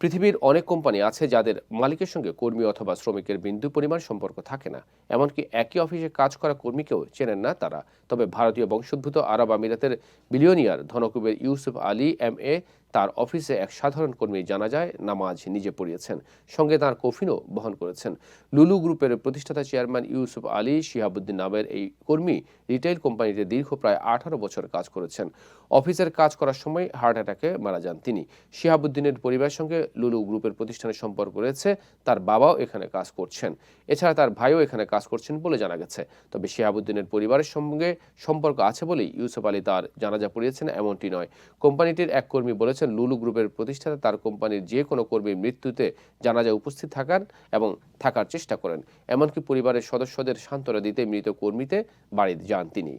পৃথিবীর অনেক কোম্পানি আছে যাদের মালিকের সঙ্গে কর্মী অথবা শ্রমিকের বিন্দু পরিমাণ সম্পর্ক থাকে না। এমনকি একই অফিসে কাজ করা কর্মীকেও চেনেন না তারা। তবে ভারতীয় বংশোদ্ভূত আরব আমিরাতের বিলিয়নিয়ার ধনকুবের ইউসুফ আলী, এম এ তার অফিসে এক সাধারণ কর্মী জানা যায়, নামাজ নিজে পড়িয়েছেন। সঙ্গে তার কফিনও বহন করেছেন। লুলু গ্রুপের প্রতিষ্ঠাতা চেয়ারম্যান ইউসুফ আলী শিহাবুদ্দিন নামের এই কর্মী রিটেল কোম্পানিতে দীর্ঘ প্রায় আঠারো বছর কাজ করেছেন। অফিসের কাজ করার সময় হার্ট অ্যাটাকে মারা যান তিনি। শিহাবুদ্দিনের পরিবারের সঙ্গে লুলু গ্রুপের প্রতিষ্ঠানের সম্পর্ক রয়েছে। তার বাবাও এখানে কাজ করছেন। এছাড়া তার ভাইও এখানে কাজ করছেন বলে জানা গেছে। তবে শিহাবুদ্দিনের পরিবারের সঙ্গে সম্পর্ক আছে বলেই ইউসুফ আলী তার জানাজা পড়িয়েছেন, এমনটি নয়। কোম্পানিটির এক কর্মী বলেছেন লুলু গ্রুপের প্রতিষ্ঠাতা, তার কোম্পানির যে কোনো কর্মীর মৃত্যুতে জানাজা উপস্থিত থাকার এবং থাকার চেষ্টা করেন। এমনকি পরিবারের সদস্যদের সান্ত্বনা দিতে মৃত কর্মীতে বাড়ি যান তিনি।